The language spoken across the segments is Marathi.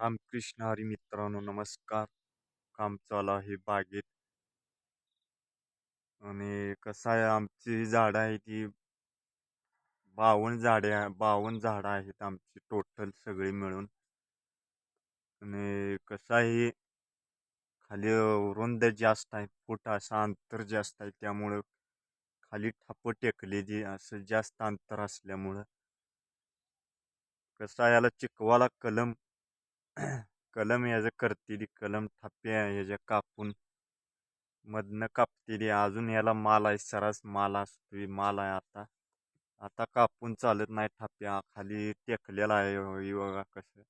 रामकृष्ण हरी मित्रांनो नमस्कार. काम चालू आहे बागेत. आणि कसं आहे आमची झाडं आहे ती बावन्न झाडे आहे बावन्न झाडं आहेत आमची टोटल सगळी मिळून. आणि कसं आहे खाली रुंद जास्त आहे फूट असं अंतर जास्त आहे त्यामुळं खाली ठापं टेकलेली असं जास्त अंतर असल्यामुळं. कसं याला चिकवाला कलम कलम ह्याचं करतेली कलम ठप्प्या ह्याच्या कापून. मधनं कापतेली अजून याला माल आहे सरास माल असतोय माल आहे आता. आता कापून चालत नाही ठप्प्या. खाली टेकलेला आहे बघा कसं.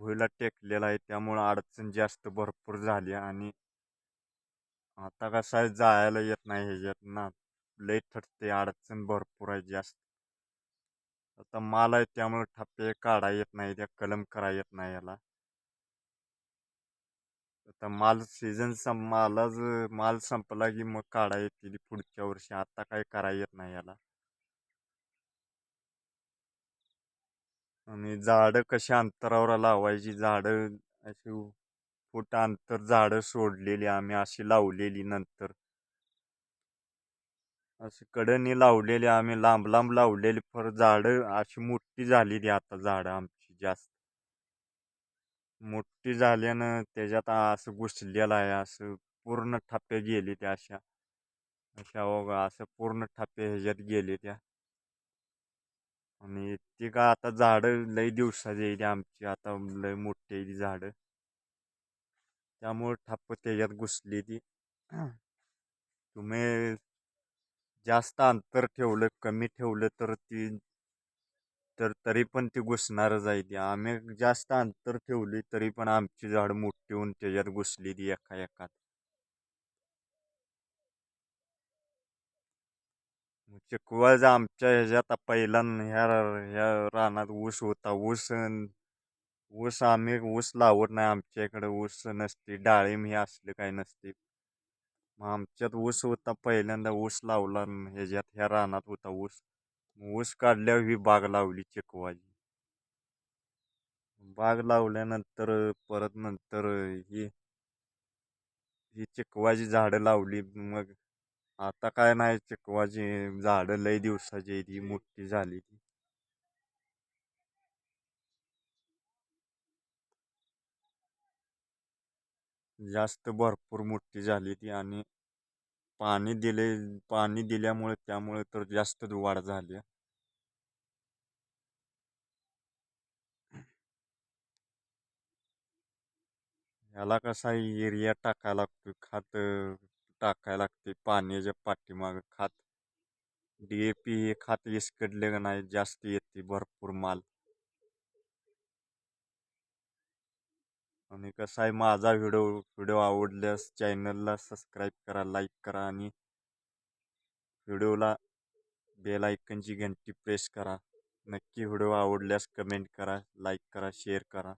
भुईला टेकलेला आहे. त्यामुळं अडचण जास्त भरपूर झाली आणि आता कसं आहे जायला येत नाही ह्याच्यात ना. लई थटते अडचण भरपूर आहे जास्त. आता माल आहे त्यामुळे ठप्पे काढा येत नाही त्या कलम करा येत नाही याला. आता माल सीझन सं मालाच माल संपला की मग काढा येतील पुढच्या वर्षी. आता काय करा येत नाही याला. आणि झाडं कशा अंतरावर लावायची? झाडं अशी फूट अंतर झाडं सोडलेली आम्ही अशी लावलेली नंतर. असं कडनी लावलेली आम्ही लांब लांब लावलेली फर झाडं अशी मोठी झालेली आता झाडं आमची जास्त. मोठी झाल्यानं त्याच्यात असं घुसलेलं आहे असं पूर्ण ठप्प्या गेली त्या अशा. अशा बघा असं पूर्ण ठप्प्या ह्याच्यात गेले त्या. आणि ती का आता झाडं लई दिवसाची येईल आमची आता लई मोठी येईल झाडं. त्यामुळे ठप्प त्याच्यात घुसली ती. तुम्ही जास्त अंतर ठेवलं कमी ठेवलं तर ती तर तरी पण ती घुसणारच आहे ती. आम्ही जास्त अंतर ठेवली तरी पण आमची झाड मोठी होऊन त्याच्यात घुसली ती एका एकात. चिकवाज आमच्या ह्याच्यात पहिला ह्या ह्या रानात ऊस होता. ऊस ऊस आम्ही ऊस लावत नाही आमच्या इकडे. ऊस नसते डाळिंब हे असले काही नसते. मग आमच्यात ऊस होता पहिल्यांदा ऊस लावला ह्याच्यात ह्या रानात होता ऊस. ऊस काढल्यावर ही बाग लावली चिकवाची बाग लावल्यानंतर परत नंतर ही ही चिकवाची झाडं लावली. मग आता काय नाही चिकवाची झाडं लई दिवसाची ती मोठी झाली ती. जास्त भरपूर मोठी झाली ती आणि पाणी दिले पाणी दिल्यामुळे त्यामुळे तर जास्त वाढ झाली याला कसा युरिया टाकायला लागतो खात टाकायला लागते पाण्याच्या पाठीमाग खात. डी ए पी हे खात इसकडले का नाही? जास्त येते भरपूर माल. आणि कसा आहे माझा व्हिडिओ व्हिडिओ आवडल्यास चॅनलला सबस्क्राईब करा लाईक करा आणि व्हिडिओला बेल आयकनची घंटी प्रेस करा. नक्की व्हिडिओ आवडल्यास कमेंट करा लाईक करा शेअर करा.